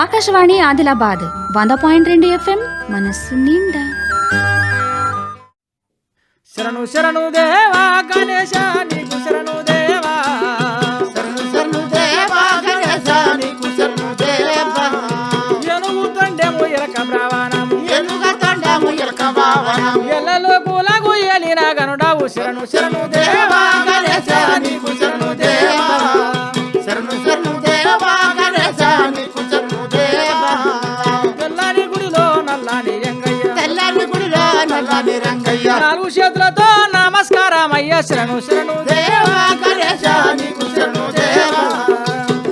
ఆకాశవాణి ఆదిలాబాద్ వంద పాయింట్ రెండు ఎఫ్ఎం మనస్సు నిండా. శరణు శరణు దేవా గణేశ నీకు శరణు దేవా. శరణు శరణు దేవా గణేశ నీకు శరణు దేవా. ఎనుగు తొండెము ఎలక బ్రావణము ఎనుగ తొండము ఎలక ఎలిన గనుడావు. శరణు శరణు దేవా అయ్యా శరణు శరణు దేవా గణేశ నీకు శరణు దేవా.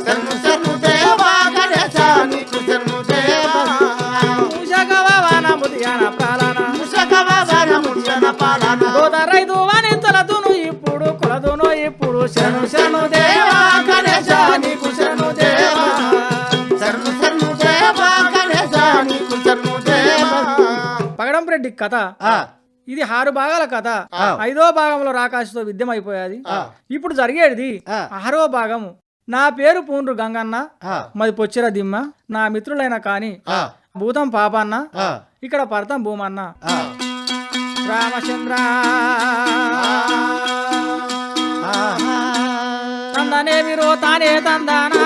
శరణు శరణు దేవా గణేశ నీకు శరణు దేవా. మూషకవానము ధ్యాన ప్రాలన ముషకవాసనము జన పాలన దూత రైతు వాణింతలతును ఇప్పుడు కొలదును ఇప్పుడు శరణు శరణు దేవా గణేశ నీకు శరణు దేవా. శరణు శరణు దేవా గణేశ నీకు శరణు దేవా. పగడం రెడ్డి కథ. ఆ, ఇది ఆరు భాగాల కథ. ఐదో భాగంలో రాకాశతో విద్యం అయిపోయాది ఆ. ఇప్పుడు జరిగేది. ఆరో భాగము నా పేరు పూండ్రు గంగన్న మాది పొచ్చిర దిమ్మ నా మిత్రులైన కాని భూతం పాపన్న ఇక్కడ పడతాం భూమన్న. రామచంద్ర. తందనే విరో తానే తందానా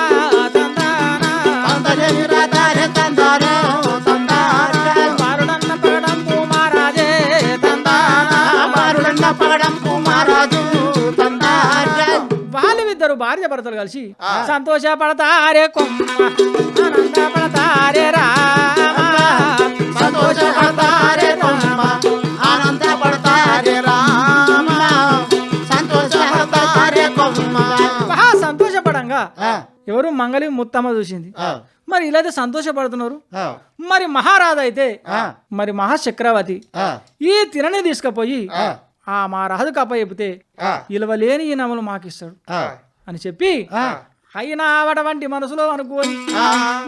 భార్య భర్తలు కలిసి సంతోషపడతారే ఆనందపడతారే ఆనందపడతారే కొమ్మ. మహా సంతోషపడంగా ఎవరు మంగళి ముత్తమ్మ చూసింది. మరి ఇలా అయితే సంతోషపడుతున్నారు మరి మహారాజు అయితే మరి మహాచక్రవర్తి ఈ తినని తీసుకుపోయి ఆ, మా రాజు కప్ప చెబితే ఆ, ఇలవలేని ఈ నమలు మాకిస్తాడు అని చెప్పి అయినా ఆవటువంటి మనసులో అనుకోని.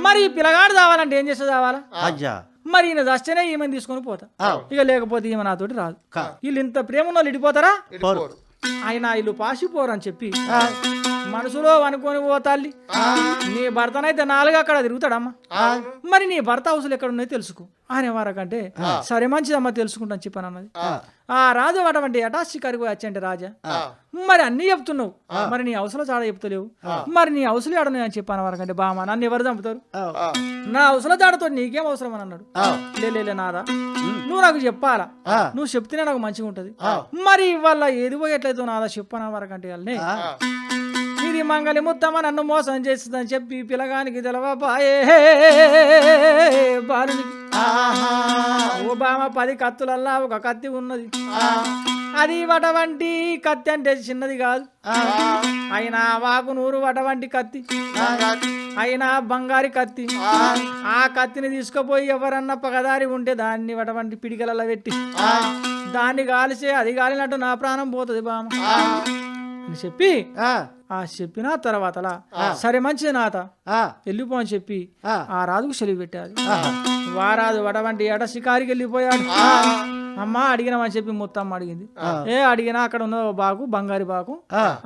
మరి పిల్లగాడు కావాలంటే ఏం చేస్తే అజ్జా మరి ఈయన చస్తేనే ఈమెను తీసుకొని పోతా. ఇక లేకపోతే ఈమె నాతోటి రాదు. వీళ్ళు ఇంత ప్రేమ ఉన్న వాళ్ళు ఇడిపోతారా. ఆయన వీళ్ళు పాసిపోరు అని చెప్పి మనసులో అనుకొని పోతాల్లి నీ భర్తనైతే నాలుగు అక్కడ తిరుగుతాడమ్మా. మరి నీ భర్త హౌసులు ఎక్కడ ఉన్నాయో తెలుసుకో. అనే వరకంటే సరే మంచిదమ్మా తెలుసుకుంటాను చెప్పాను అన్నది ఆ, రాజు అటువంటి అటాచి కరిగి వచ్చంటే రాజా. మరి అన్ని చెప్తున్నావు. మరి నీ అవసరం చాడ చెప్తలేవు. మరి నీ అవసరం ఆడను అని చెప్పాను వరకంటే బామ్మ నన్ను ఎవరు చంపుతారు? నా అవసరం చాడతో నీకేం అవసరం అని అన్నాడు. ఆ, లే, లే లే, నాదా నువ్వు నాకు చెప్పాలా? నువ్వు చెప్తేనే నాకు మంచిగా ఉంటది. మరి ఇవాళ ఏది పోయేట్లయితే నాదా చెప్పాను వరకంటే వాళ్ళని ఇది మంగళి ముత్తమ్మ నన్ను మోసం చేస్తుందని చెప్పి పిల్లగానికి తెలవబాయే. బాలునికి. ఓ బామ పది కత్తులల్లా ఒక కత్తి ఉన్నది. అది వటవంటి కత్తి అంటే చిన్నది కాదు. అయినా వాకు నూరు వటవంటి కత్తి. అయినా బంగారి కత్తి. ఆ. కత్తిని తీసుకుపోయి ఎవరన్నా పగదారి ఉంటే దాన్ని వటవంటి పిడికలలో పెట్టి. దాన్ని కాలిసే అది కాలినట్టు నా ప్రాణం పోతుంది బామ. అని చెప్పి ఆ, ఆ చెప్పిన తర్వాతలా సరే మంచిది నాత ఆ, వెళ్ళిపో అని చెప్పి ఆ, రాజుకు సెలవు పెట్టారు. వారాజు వడవంటి ఏట షికారికి వెళ్ళిపోయాడు. అమ్మ అడిగినామని చెప్పి మొత్తం అడిగింది. ఏ అడిగినా అక్కడ ఉన్న బాగు బంగారు బాగు.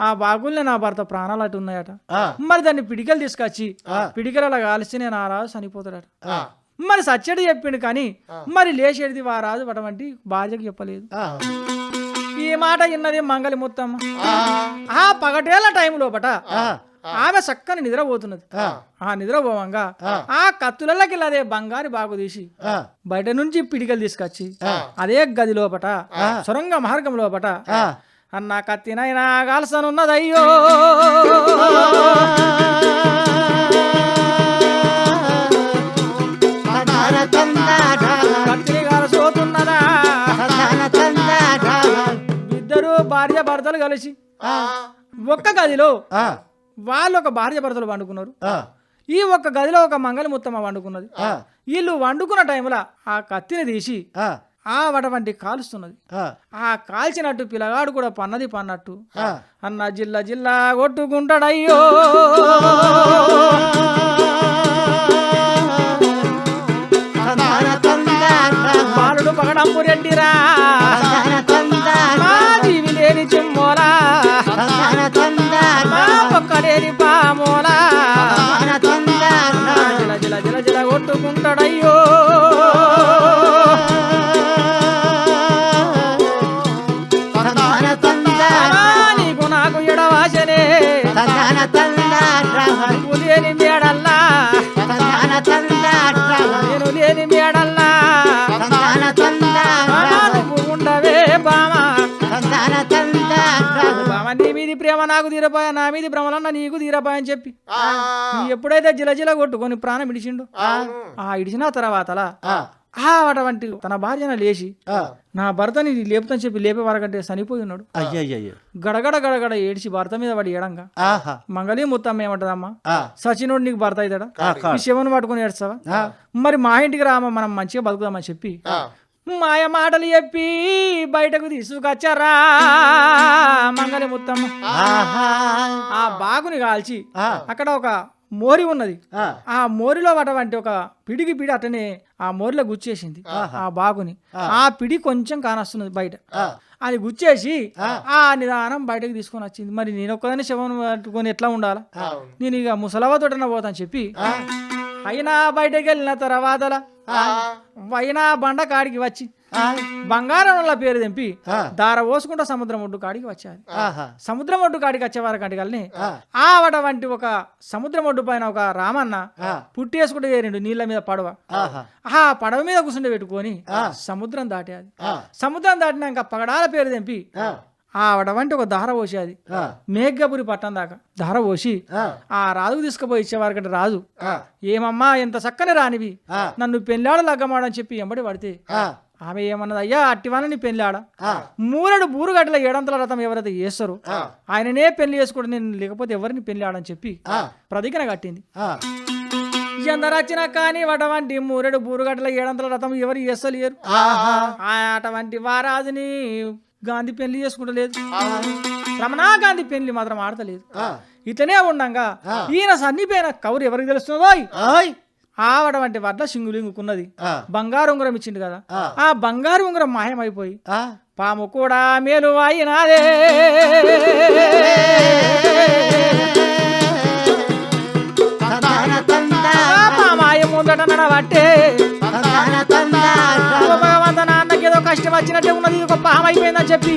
ఆ, బాగుల్ని నా భర్త ప్రాణాలు అటు ఉన్నాయట. మరి దాన్ని పిడికలు తీసుకొచ్చి పిడికల కాల్చి నేను ఆ రాజు చనిపోతాడట. మరి సచ్చడి చెప్పిండు కానీ మరి లేచేది వారాజు వడవంటి భార్యకు చెప్పలేదు. మాట విన్నది మంగలి మొత్తమ్మ ఆ, పగటేళ్ళ టైం లోపట ఆమె చక్కని నిద్రపోతున్నది. ఆ, నిద్రపోవంగా ఆ. కత్తులకి అదే బంగారు బాగు తీసి బయట నుంచి పిడికలు తీసుకొచ్చి అదే గది లోపట సొరంగ మార్గం లోపట. అన్న కత్తినైనా కాల్సనున్నదయ్యో భర్తలు కలిసి ఒక్క గదిలో వాళ్ళు ఒక భార్య భర్తలు వండుకున్నారు ఆ, ఈ ఒక్క గదిలో ఒక మంగళ ముత్తమ్మ వండుకున్నది వీళ్ళు వండుకున్న టైంలో ఆ కత్తిని తీసి ఆ, వటవంటి కాలుస్తున్నది. ఆ, కాల్చినట్టు పిల్లగాడు కూడా పన్నది పన్నట్టు. అన్న జిల్లా జిల్లా కొట్టుకుంటాడయ్యో. బాలుడు పగడంపు రెడ్డిరా அட்டடையோ ప్రేమ నాకు తీరపాయ నా మీది భ్రమలన్న నీకు తీరపాయ అని చెప్పి. నీ ఎప్పుడైతే జిలజిల కొట్టుకొని ప్రాణం ఇడిచిండు ఆ. ఇడిచిన తర్వాతలా ఆ. అటువంటి తన భార్యను లేచి నా భర్తని లేపుతని చెప్పి లేపే వరకంటే చనిపోయి ఉన్నాడు. గడగడ గడగడ ఏడిచి భర్త మీద పడి ఏడంగా. మంగళీ ముత్తమ్మ ఏమంటదమ్మా. సచినుడు నీకు భర్త అవుతాడా? శివను పట్టుకుని ఏడ్చావా మరి మా ఇంటికి రామా మనం మంచిగా బతుకుదామని చెప్పి మాయ మాటలు చెప్పి బయటకు తీసుకొచ్చారా? మంగళి ముత్తమ్మ ఆహా. ఆ బాగుని కాల్చి. అక్కడ ఒక మోరి ఉన్నది. ఆ. మోరిలో అటువంటి ఒక పిడికి పిడి అటనే ఆ మోరిలో గుచ్చేసింది. ఆ బాగుని. ఆ. పిడి కొంచెం కానస్తున్నది బయట. అది గుచ్చేసి ఆ. నిదానం బయటకు తీసుకొని వచ్చింది. మరి నేను ఒక్కదాన్ని శవం పట్టుకొని ఎట్లా ఉండాలా? నేను ఇక ముసలవతోటన పోతాను చెప్పి అయినా బయటకు వెళ్ళిన తర్వాతల అయినా బండ కాడికి వచ్చి బంగారం వల్ల పేరు తెంపి దార పోసుకుంటా సముద్రం ఒడ్డు కాడికి వచ్చాది ఆహా. సముద్రం ఒడ్డు కాడికి వచ్చేవారు కంటికల్ని ఆ. వడ వంటి ఒక సముద్రం ఒడ్డు పైన ఒక రామన్న పుట్టేసుకుంటే చేరిండు నీళ్ళ మీద పడవ. ఆహా. ఆ పడవ మీద కూర్చుండే పెట్టుకొని సముద్రం దాటేది. సముద్రం దాటినాక పగడాల పేరు తెంపి ఆ వడ వంటి ఒక దార పోసేది మేఘపురి పట్టం దాకా దార పోసి ఆ. రాజుకు తీసుకుపోయి ఇచ్చేవారు కంటే రాజు ఏమమ్మా ఎంత చక్కని రానివి నన్ను పెళ్ళాడ లగ్గమాడని చెప్పి ఎంబడి పడితే ఆమె ఏమన్నది అయ్యా అట్టివాన నీ పెళ్ళాడ మూరడు బూరుగడ్డల ఏడంతల రథం ఎవరైతే చేస్తారో ఆయననే పెళ్ళి చేసుకోవడం నేను లేకపోతే ఎవరిని పెళ్ళి ఆడని చెప్పి ప్రతిజ్ఞ కట్టింది. ఎందరచ్చినా కానీ అటువంటి మూరెడు బూరుగడ్డల ఏడంతల రథం ఎవరు చేస్తలేరు ఆ అటువంటి వారాజుని గాంధీ పెళ్ళి చేసుకుంటలేదు. రమణా గాంధీ పెళ్ళి మాత్రం ఆడతలేదు. ఇట్లనే ఉండంగా ఈయన సన్నిపోయిన కౌరు ఎవరికి తెలుస్తుందో ఆవటువంటి వడ్ల సింగులింగుకున్నది. బంగారు ఉంగరం ఇచ్చిండు కదా. ఆ. బంగారు ఉంగరం మాయమైపోయి పాము కూడా మేలు అయినాదే. పామాయ ముందట నడవట్టే. కష్టం వచ్చినట్టే ఉన్నది ఒక పాము అయిపోయిందని చెప్పి.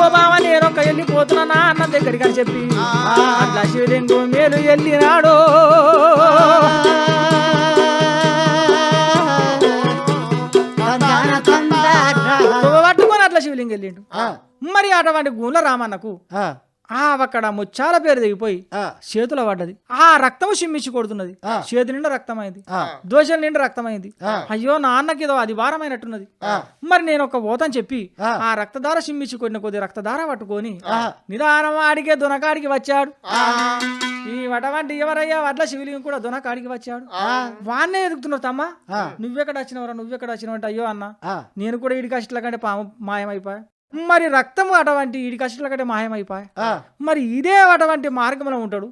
ఓ బావ నేను ఒక వెళ్ళిపోతున్నా నా అన్న దగ్గరికి అని చెప్పి. అట్లా శివలింగు మేలు వెళ్ళినాడు పట్టుకొని అట్లా శివలింగం వెళ్ళిండు. మరి అటువంటి గుండ్ల రామన్నకు ఆ అక్కడ ముచ్చాల పేరు దిగిపోయి చేతుల పడ్డది. ఆ రక్తము చిమ్మిచ్చి కొడుతున్నది. చేతి నిండా రక్తమైంది. దోశల నిండా రక్తమైంది. అయ్యో నాన్నకి ఏదో అది భారమైనట్టున్నది మరి నేను ఒక పోతని చెప్పి ఆ. రక్తధార చిమ్మిచ్చి కొట్టిన కొద్ది రక్తధార పట్టుకొని నిదానం ఆడికే దునకాడికి వచ్చాడు. ఈ వటవంటి ఎవరయ్యా? వడ్ల శివలింగం కూడా దునకాడికి వచ్చాడు. వాన్నే ఎదుగుతున్నావు తమ్మా. నువ్వెక్కడ వచ్చినవరా? నువ్వెక్కడ వచ్చినావు అంటే అయ్యో అన్న నేను కూడా ఇడి కష్టల కంటే పాము మాయమైపోయా. మరి రక్తము అటువంటి ఇడి కష్టల కంటే మాయమైపోయా? మరి ఇదే అటువంటి మార్గంలో ఉంటాడు.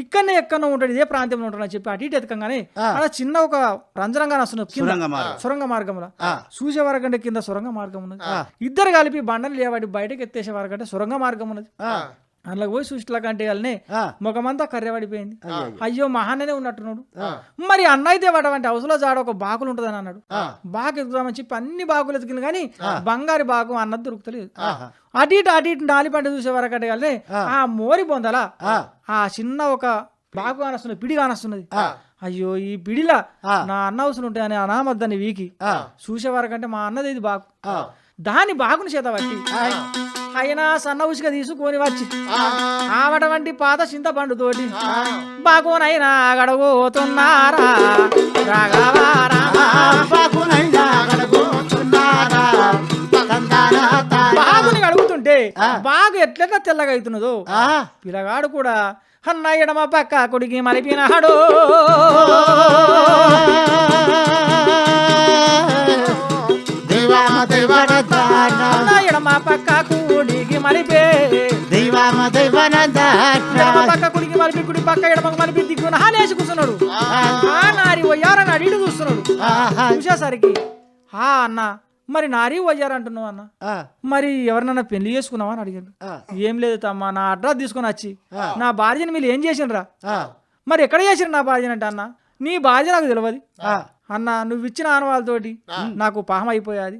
ఇక్కడనే ఎక్కడో ఉంటాడు ఇదే ప్రాంతంలో ఉంటాడు అని చెప్పి అటు ఇటు ఎతకంగానే అలా చిన్న ఒక రంజనంగా వస్తున్నది. సొరంగ మార్గం. సొరంగ మార్గంలో. చూసే వరకంటే కింద సొరంగ మార్గం ఉన్నది. ఇద్దరు కలిపి బండలు లేవాడి బయటకు ఎత్తేసే వరకంటే సొరంగ మార్గం ఉన్నది. అందులో పోయి చూసిట్ల కంటే వాళ్ళని ముఖమంతా కర్రెపడిపోయింది అయ్యో మహాననే ఉన్నట్టున్నాడు. మరి అన్న అయితే వాడవంటి హౌస్లో జాడ ఒక బాకులు ఉంటుందని అన్నాడు. బాకు ఎదుగుదామని చెప్పి అన్ని బాకులు ఎతికింది కానీ బంగారు బాకు అన్నది దొరుకుతలేదు. అటు ఇటు అటు ఇటు నాలి పంట చూసే వరకంటే వాళ్ళని ఆ. మోరి బొందల ఆ. చిన్న ఒక బాకు కానస్తున్నది పిడి కానస్తున్నది అయ్యో ఈ పిడిలా నా అన్న హౌసులు ఉంటాయని అనామద్దని వీకి. చూసే వరకంటే మా అన్నది ఇది బాకు. దాని బాగుని చేత పట్టి అయినా సన్న ఉసుక తీసుకొని వచ్చి ఆవట వంటి పాత చింతపండు తోటి బాగోనైనా గడగోతున్నారా. బాగుని అడుగుతుంటే బాగు ఎట్లెట్లా తెల్లగా అవుతున్నదో పిల్లగాడు కూడా అన్న ఎడమ పక్క కొడికి మలిపినాడు అన్న ఎడమ పక్క కుడికి మలిపే పక్క కుడికి మలిపి కుడి పక్క ఎడమ మలిపి దిక్కున హానేసి కూర్చున్నాడు. ఆ నారి వయ్యారని అడిగి చూస్తున్నాడు. చూసేసరికి ఆ అన్న మరి నారీ వయ్యారంటున్నావు అన్న. మరి ఎవరినన్నా పెళ్ళి చేసుకున్నావా? అని అడిగాడు. ఏం లేదు తమ్మా నా అడ్రస్ తీసుకొని వచ్చి నా భార్యని మీరు ఏం చేసినరా మరి ఎక్కడ చేసిరు నా భార్యని అంటే అన్న. నీ భార్య నాకు తెలియదు అన్న నువ్వు ఇచ్చిన ఆనవాళ్ళతోటి నాకు పాహం అయిపోయాది.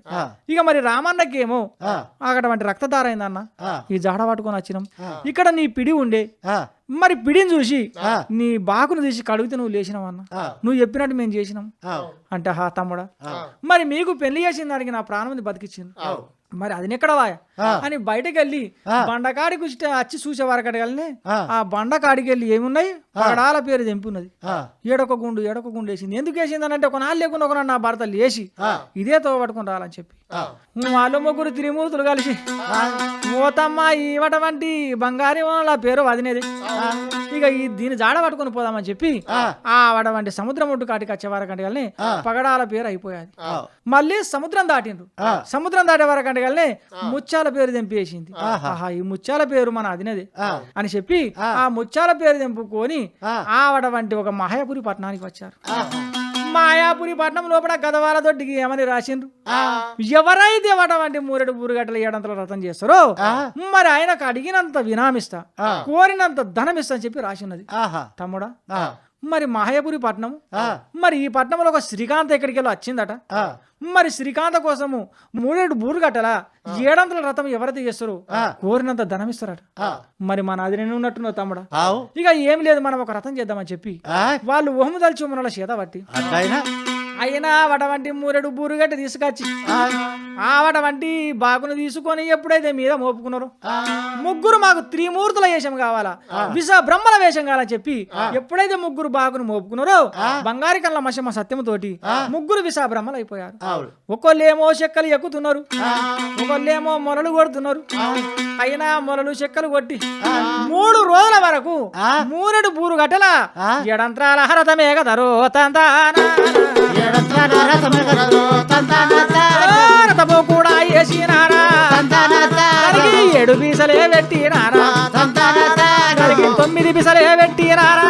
ఇక మరి రామన్నకేమో. అటువంటి రక్తధార అయిందన్న. ఈ జాడ పట్టుకొని వచ్చినాం ఇక్కడ నీ పిడి ఉండే. మరి పిడిని చూసి. నీ బాకును తీసి కడిగితే నువ్వు లేచినావన్న ఆ. నువ్వు చెప్పినట్టు మేము చేసినాం. అంటే హా తమ్ముడా. మరి మీకు పెళ్ళి చేసిన దానికి నా ప్రాణం బతికిచ్చింది మరి అది ఎక్కడవా. అని బయటకు వెళ్ళి. బండకాడికి వచ్చి చూసే వారికి వెళ్ళి ఆ. బండకాడికి వెళ్ళి ఏమున్నాయి పగడాల పేరు తెంపున్నది. ఏడొక గుండు ఏడొక గుండు వేసింది ఎందుకు వేసింది అని అంటే ఒక నాలుగు లేకుండా ఒక నా భర్త లేచి. ఇదే తో పట్టుకుని రాలని చెప్పి. వాళ్ళు ముగ్గురు తిరిమూతులు కలిసి. ఓతమ్మ ఇవటువంటి బంగారి వాళ్ళ పేరు వదినేది. ఇక ఈ దీని జాడ పట్టుకొని పోదామని చెప్పి ఆ. వడవంటి సముద్రం ఒడ్డు కాటికి వచ్చే వరకంటే పగడాల పేరు అయిపోయాది. మళ్ళీ సముద్రం దాటిండ్రు. ఆ. సముద్రం దాటే వరకంటే ముత్యాల పేరు తెంపేసింది ఆహా. ఈ ముత్యాల పేరు మన అదినది. అని చెప్పి ఆ. ముత్యాల పేరు తెంపుకొని ఆ. ఆవిడ వంటి ఒక మాయాపురి పట్టణానికి వచ్చారు. మాయాపురి పట్నం లోపల గదవాల దొడ్డికి ఏమని రాసిండ్రు ఎవరైతే వాట వంటి మూరెడు బూరుగట్టల ఏడంతల రథం చేస్తారో మరి ఆయనకు అడిగినంత వినామిస్తా కోరినంత ధనమిస్తా అని చెప్పి రాసిన్నది ఆహా. తమ్ముడా. మరి మాయాపురి పట్నం. మరి ఈ పట్నంలో ఒక శ్రీకాంత్ ఎక్కడికి వెళ్ళి వచ్చిందట. మరి శ్రీకాంత కోసము మూడేడు బూరు కట్టలా? ఏడంతల రథం ఎవరైతే చేస్తారో కోరినంత ధనం ఇస్తారట. మరి మన అది నేను ఉన్నట్టున్నావు తమ్ముడా. ఇక ఏం లేదు మనం ఒక రథం చేద్దామని చెప్పి. వాళ్ళు ఓహము దల్చి మన చేత పట్టి. అయినా వటవంటి మూరెడు బూరుగడ్డ తీసుకొచ్చి ఆ వటవంటి బాకును తీసుకొని ఎప్పుడైతే మీద మోపుకున్నారో? ముగ్గురు మాకు త్రిమూర్తుల వేషం కావాలా? విష బ్రహ్మల వేషం కావాలని చెప్పి ఎప్పుడైతే ముగ్గురు బాకును మోపుకున్నారో బంగారి కళ్ళ మషమ సత్యముతోటి ముగ్గురు విష బ్రహ్మలు అయిపోయారు ఆవుడు ఒకళ్ళేమో చెక్కలు ఎక్కుతున్నారు ఒకళ్ళేమో మొలలు కొడుతున్నారు అయినా మొలలు చెక్కలు కొట్టి మూడు రోజుల వరకు మూరెడు బూరు గట్టల ఎడంత్రాల హరతమే కదరో తందానా రథము కూడా వేసినారా ఏడు పీసలే పెట్టినారా తొమ్మిది పిసలే పెట్టినారా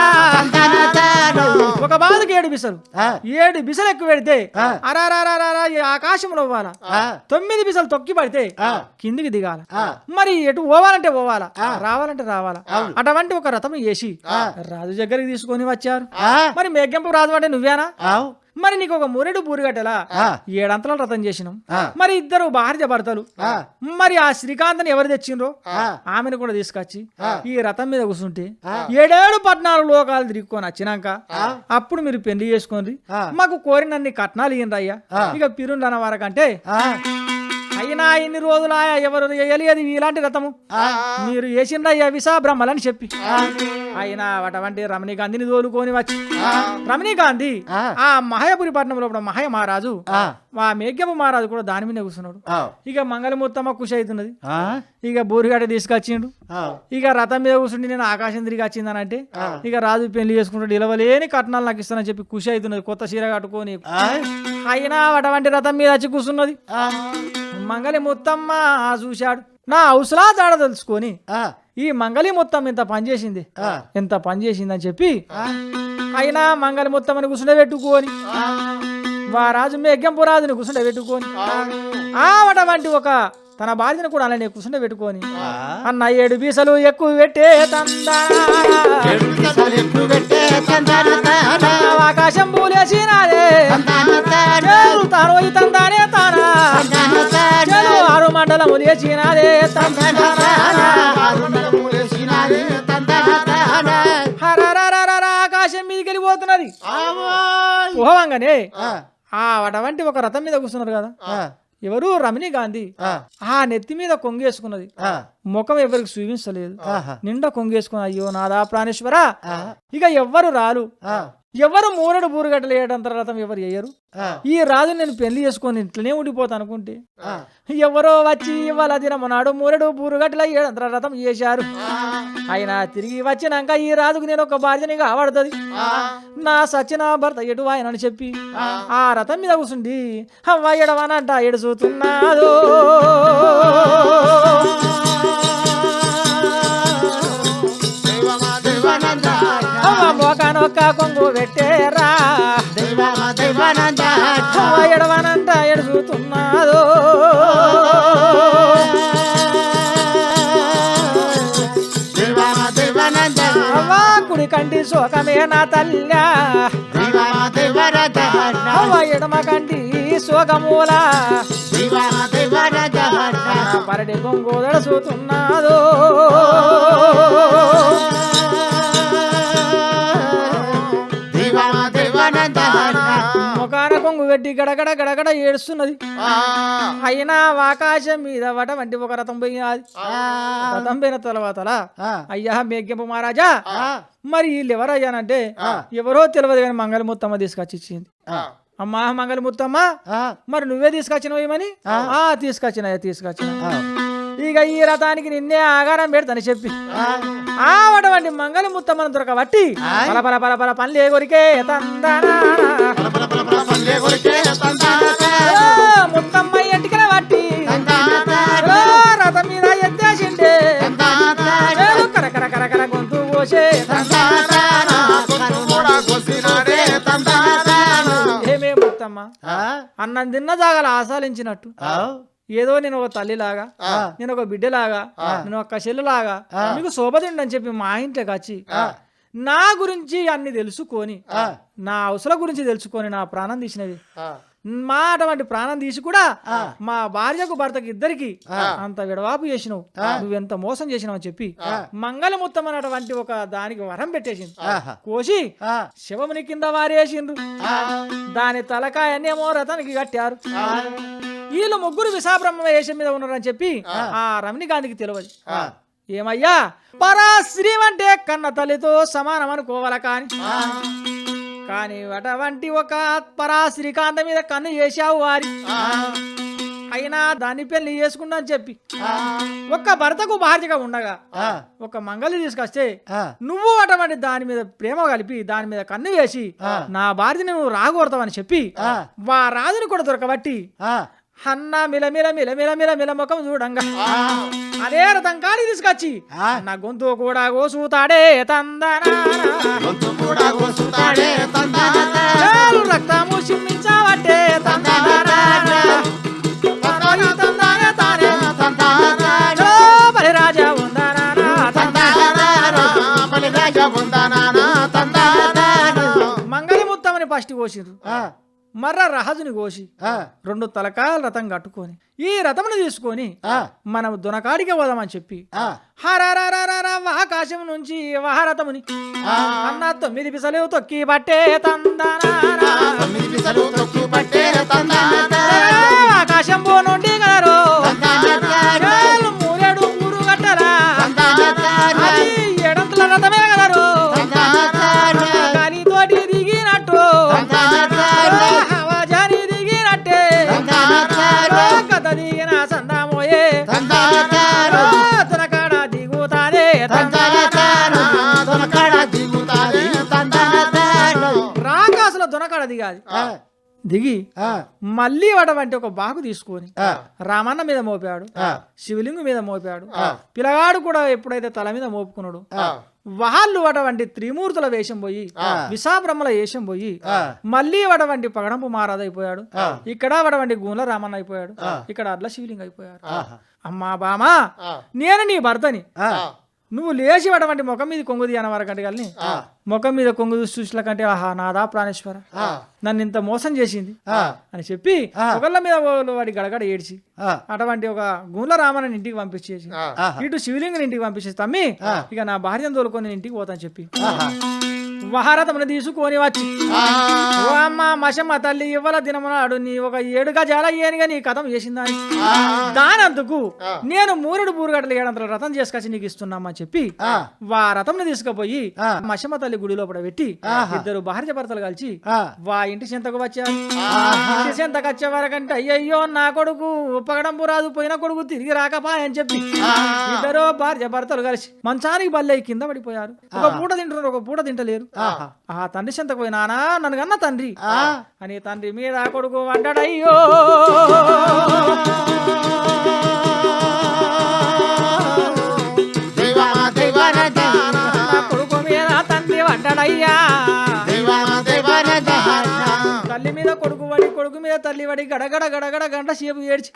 ఒక బాధకి ఏడు బిసలు. ఏడు బిసలు ఎక్కువ పెడితే అరారారారా ఈ ఆకాశంలో పోవాలా? తొమ్మిది బిసలు తొక్కి పడితే కిందికి దిగాల? మరి ఎటు పోవాలంటే పోవాలా? రావాలంటే రావాలా? అటువంటి ఒక రథం వేసి రాజు దగ్గరికి తీసుకొని వచ్చారు. మరి మేఘంపు రాజు అంటే నువ్వేనా? మరి నీకు ఒక మురెడు బూరుగట్టెలా. ఏడంతల రథం చేసినాం. మరి ఇద్దరు భార్య భర్తలు. మరి ఆ శ్రీకాంత్ని ఎవరు తెచ్చిండ్రో. ఆమెను కూడా తీసుకొచ్చి ఈ రథం మీద కూర్చుంటే ఏడేడు పద్నాలుగు లోకాలు తిరుక్కొని వచ్చినాక అప్పుడు మీరు పెళ్ళి చేసుకోండి. మాకు కోరినన్ని కట్నాలు ఇయ్యండి అయ్యా ఇక పిరుండన వరకంటే. అయినా ఇన్ని రోజులు ఎవరు వేయలేదు ఇలాంటి రథము. మీరు వేసిండ్రయ్యా విసా బ్రహ్మలని చెప్పి అయినా అటువంటి రమణీ గాంధీని తోలుకొని వచ్చి. రమణీ గాంధీ ఆ. మహాయపురి పట్టణంలో ఉన్న మహయ మహారాజు ఆ. ఆ మేఘ్యపు మహారాజు కూడా దాని మీద కూర్చున్నాడు. ఇక మంగళమూర్తమ్మ ఖుషి అవుతున్నది. ఇక బూరిగాడ తీసుకొచ్చిండు. ఇక రథం మీద కూర్చుండి నేను ఆకాశం తిరిగి వచ్చిందని అంటే ఇక రాజు పెళ్ళి చేసుకుంటాడు ఇలవలేని కట్నాలు నాకు ఇస్తానని చెప్పి ఖుషి అవుతున్నది కొత్త చీర కట్టుకొని. అయినా అటువంటి రథం మీద వచ్చి కూర్చున్నది. ఆ. మంగళి ముత్తమ్మ చూశాడు నా అవసరా జాడ తెలుసుకొని. ఈ మంగళి మొత్తం ఇంత పనిచేసింది. ఎంత పనిచేసింది అని చెప్పి అయినా మంగళి మొత్తం అని కూర్చుండబెట్టుకొని వా రాజు మేఘంపు రాజుని కూర్చుండబెట్టుకొని ఆవట వంటి ఒక తన భార్యను కూడా అలానే కూర్చుండబెట్టుకొని అన్న ఏడు బీసలు ఎక్కువ పెట్టే. ఆకాశం పూలేసినాదే. మండలము లేచినాదే ఆకాశం మీదకి వెళ్ళిపోతున్నది ఆ. ఆ అటువంటి ఒక రథం మీద కూర్చున్నారు కదా. ఎవరు రమణి గాంధీ ఆ. నెత్తి మీద కొంగేసుకున్నది. ముఖం ఎవరికి చూపించలేదు. నిండా కొంగేసుకుని అయ్యో నాదా ప్రాణేశ్వరా ఇక ఎవ్వరు రాలు. ఎవరు మూరడు బూరుగట్టలు వేయడంత రథం ఎవరు వేయరు. ఈ రాజు నేను పెళ్ళి చేసుకొని ఇట్లనే ఉండిపోతా అనుకుంటే. ఎవరో వచ్చి ఇవాళ దినమనాడు మూరడు బూరుగట్టల ఏడంతర రథం చేశారు ఆయన తిరిగి వచ్చినాక ఈ రాజుకు నేను ఒక భార్యని కావడుతుంది. నా సచిన భర్త ఎటు ఆయన అని చెప్పి ఆ. రథం మీద కూర్చుండి అవ్వ ఎడవనంట ఎడుచుతున్నాదో కొంగు పెట్టేరా. దైవానంద. అవ్వ ఎడవనంట ఎడుచుతున్నాదో. కుడి కంటి శోకమే నా తల్లా. ఎడమ కంటి శోకమూల. పరడి కొంగోదడ సూతున్నాదో పెట్టి గడగడ గడగడ ఏడుస్తున్నది. అయినా ఆకాశం మీద వట వంటి ఒక రథం పోయినది. రథం పోయిన తర్వాత అయ్యా మేఘ్యపు మహారాజా మరి వీళ్ళు ఎవరయ్యానంటే ఎవరో తెలియదు కానీ మంగళముత్తమ్మ తీసుకొచ్చి ఇచ్చింది అమ్మా మంగళముత్తమ్మ మరి నువ్వే తీసుకొచ్చినవి ఏమని? ఆ. తీసుకొచ్చినాయా తీసుకొచ్చిన ఇక ఈ రథానికి నిన్నే ఆగారం పెడతాను చెప్పి. ఆ. వటవంటి మంగళముత్తమ్మను దొరకబట్టి. పల పల పల పల పనులు పల్లె కొరికే ముత్తమ్మ రథం మీద ఎత్తేసిండే. గొంతు పోసే ఏమే ముత్తమ్మ? అన్నం తిన్న జాగాల ఆశాలించినట్టు. ఏదో నేను ఒక తల్లిలాగా నేను ఒక బిడ్డలాగా నేను ఒక చెల్లులాగా నీకు శోభతిండి అని చెప్పి మా ఇంట్లోకి వచ్చి నా గురించి అన్ని తెలుసుకొని నా అవసరం గురించి తెలుసుకొని నా ప్రాణం తీసినవి మా అటువంటి ప్రాణం తీసి కూడా మా భార్యకు భర్తకు ఇద్దరికి అంత విడవాపు చేసినావు. నువ్వెంత మోసం చేసినావు అని చెప్పి మంగళముత్తం అన్నటువంటి ఒక దానికి వరం పెట్టేసింది కోసి శివముని కింద వారేసిండ్రు. దాని తలకాయనేమో రథానికి కట్టారు. వీళ్ళు ముగ్గురు విశాబ్రహ్మ వేషం మీద ఉన్నారని చెప్పి ఆ. రమణికాంతికి తెలియదు. ఏమయ్యా? పరాశ్రీ అంటే కన్న తల్లితో సమానం అనుకోవాల కాని. కానీ అటువంటి ఒక పరాశ్రీకాంత మీద కన్ను చేశావు వారి. అయినా దాన్ని పెళ్ళి చేసుకున్నా అని చెప్పి. ఒక్క భర్తకు భార్యగా ఉండగా ఒక మంగళి తీసుకొస్తే నువ్వు అటువంటి దాని మీద ప్రేమ కలిపి దాని మీద కన్ను వేసి నా భార్యని నువ్వు రాగొడతావని చెప్పి వా రాజుని కూడా దొరకబట్టి అన్న మిల మిల మిల మిల మిల మిల ముఖం చూడంగా. అదే రథం కాడి తీసుకొచ్చి నా గొంతు కూడా కోసుతాడే తందనా. చాలు రక్తము చిందించావట్టే తందనా. పరాయి తందానే తానే చో బలి రాజా ఉందనా మంగళ ముత్తమని ఫస్ట్ కోసిరు మర్ర రహజుని కోసి రెండు తలకాయల రథం కట్టుకొని ఈ రథమును తీసుకొని మనం దునకాడికి పోదామని చెప్పి ఆకాశం నుంచి వహరథముని అన్న తొమ్మిది పిసలు తొక్కి పట్టే తందనా ఆకాశం పో దిగి మళ్ళీ వాడవంటి ఒక బాకు తీసుకొని రామన్న మీద మోపాడు శివలింగు మీద మోపాడు పిల్లగాడు కూడా ఎప్పుడైతే తల మీద మోపుకున్నాడు వాళ్ళు వాడవంటి త్రిమూర్తుల వేషం పోయి విశాబ్రహ్మల వేషం పోయి మళ్ళీ వాడవంటి పగడంపు మారాదైపోయాడు ఇక్కడ వాడవంటి గూంల రామన్న అయిపోయాడు. ఇక్కడ అట్లా శివలింగం అయిపోయాడు అమ్మా బామా నేను నీ భర్తని. నువ్వు లేచి వాడవంటి ముఖం మీద కొంగు తీయన వరకంటే కలిని ముఖం మీద కొంగు చూసి చూసిన కంటే ఆహా నాదా ప్రాణేశ్వర. నన్ను ఇంత మోసం చేసింది. అని చెప్పి ఒకళ్ళ మీద వాడి గడగడ ఏడ్చి అటువంటి ఒక గుండ్ల రామని ఇంటికి పంపించేసి ఇటు శివలింగని ఇంటికి పంపించేసి తమ్మి ఇక నా భార్యను తోలుకొని ఇంటికి పోతాను చెప్పి. వహారతమును తీసుకొని వచ్చి ఓ అమ్మ మషమ్మ తల్లి ఇవ్వల దినమునాడు నీ ఒక ఏడు గజాల ఏనుగా నీ కథం చేసిందా అని. దానందుకు నేను మూరుడు బూరుగడలు ఏడంతల రథం చేసుకొచ్చి నీకు ఇస్తున్నామని చెప్పి వా రథంను తీసుకుపోయి మషమ్మ తల్లి గుడి లోపల పెట్టి ఇద్దరు భార్య భర్తలు కలిసి వా ఇంటి చెంతకు వచ్చారు. ఇంటి చెంతకు వచ్చే వరకంటే అయ్యయ్యో నా కొడుకు పగడంపు రాదు పోయిన కొడుకు తిరిగి రాకపా అని చెప్పి ఇద్దరు భార్య భర్తలు కలిసి మంచానికి బల్లె కింద పడిపోయారు. ఒక పూట తింటున్నారు ఒక పూట తింటలేరు. ఆ. తండ్రి చెంతకు పోయినానా నన్ను కన్న తండ్రి. అని తండ్రి మీద కొడుకు వండడయ్యో. నా కొడుకు మీద తండ్రి వండడయ్యా. కొడుకు పడి కొడుకు మీద తల్లి పడి గడగడ గడగడ గంట సేపు ఏడ్చి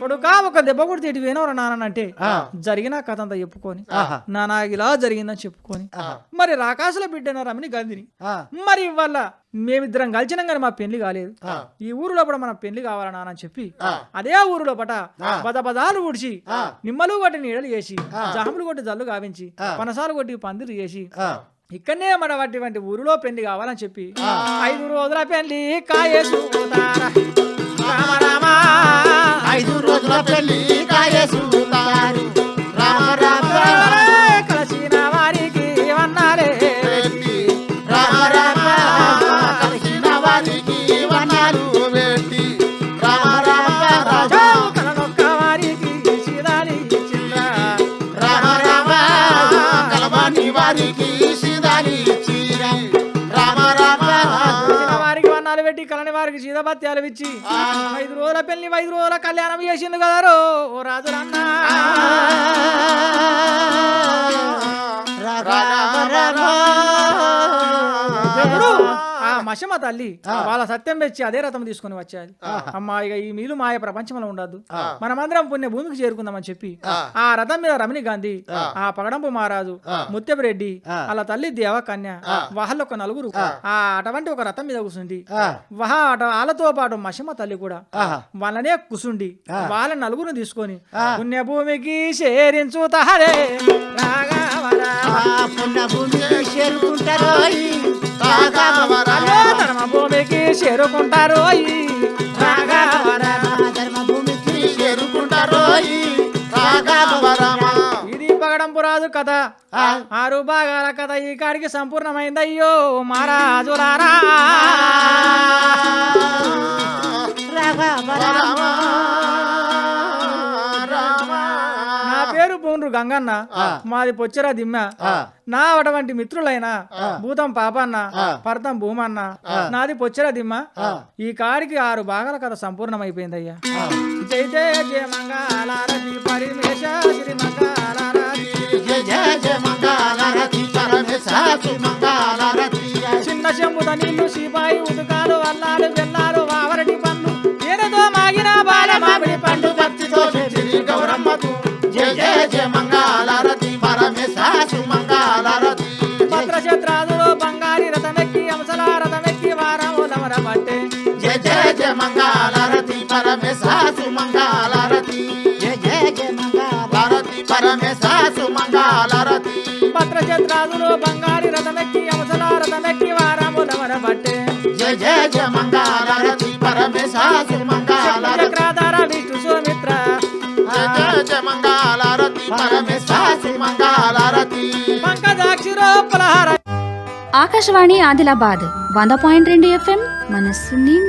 కొడుకా ఒక దెబ్బ కొడితే ఇటు వేనవరా నానంటే జరిగిన కథ అంతా చెప్పుకొని నానా ఇలా జరిగిందని చెప్పుకొని మరి రాకాసుల బిడ్డన రమణి గంధిని మరి ఇవాళ మేమిద్దరం కలిసినాం కానీ మా పెళ్ళి కాలేదు. ఈ ఊరు లోపల మన పెళ్ళి కావాలా నాన్న అని చెప్పి అదే ఊరు లోపట పద పదాలు ఊడ్చి నిమ్మలు కొట్టి నీడలు చేసి జాములు కొట్టి జల్లు గావించి పనసాలు కొట్టి పందిరు చేసి ఇక్కడనే మన వాటి వంటి ఊరిలో పెళ్ళి కావాలని చెప్పి ఐదు రోజుల పెళ్ళి కాయేసుకుంటారా రామ రామ. ఐదు రోజుల పెళ్ళి కాయేసుతారు పెట్టి కలని వారికి శీతభత్యాలు ఇచ్చి ఐదు రోజుల పెళ్ళి ఐదు రోజుల కళ్యాణం చేసిండు కదరో ఓ రాజులన్నా ఇప్పుడు ఆ మషమ తల్లి. వాళ్ళ సత్యం తెచ్చి అదే రథం తీసుకొని వచ్చాది అమ్మా ఇక ఈ మీలు మాయ ప్రపంచంలో ఉండద్దు మనమందరం పుణ్య భూమికి చేరుకుందామని చెప్పి ఆ. రథం మీద రమణి గాంధీ ఆ. పగడంపు మహారాజు ముత్యపు రెడ్డి వాళ్ళ తల్లి దేవకన్య వాళ్ళ ఒక నలుగురు ఆ. అటువంటి ఒక రథం మీద వహ అట వాళ్ళతో పాటు మషమ తల్లి కూడా వాళ్ళనే కుసుండి వాళ్ళ నలుగురు తీసుకొని పుణ్య భూమికి చేరించు తహరే. రాఘవరా. చేరుకుంటారు అయ్యో ధర్మ భూమికి చేరుకుంటారు ఇది రాజు కథ. ఆరు భాగాల కథ ఈ కాడికి సంపూర్ణమైంది అయ్యో మహారాజులారా. నా పూండ్రు గంగన్న మాది పొచ్చరా దిమ్మ. నా అటువంటి మిత్రులైన భూతం పాపన్న పర్తం భూమన్న నాది పొచ్చరా దిమ్మ. ఈ కాడికి ఆరు భాగాల కథ సంపూర్ణమైపోయిందయ్యా. జై జయ జయ మంగళారతి పరిమేశ శ్రీ మంగళారతి. జయ జయ జయ మంగళారతి పరమేశాసు మంగళారతి. చిన్న చెంబుత సిపాయి ఉతుకాలు అల్లాలు బెల్లాలు మంగళారతి పరమేశాసు మంగళారతి జయ జయ జయ మంగళారతి పరమేశాసు మంగళారతి భద్రశత్రాదులో బంగారి రథమెక్కి పట్టే జయ జయ జయ మంగళారతి పరమేశాసు మంగళారతి చక్రాధార విష్ణు సుమిత్ర. జయ జయ జయ మంగళారతి పరమేశాసు మంగళారతి పంకజాక్షిరో పలహార. ఆకాశవాణి ఆదిలాబాద్ వంద పాయింట్ రెండు ఎఫ్ఎం మనస్సు నిండా.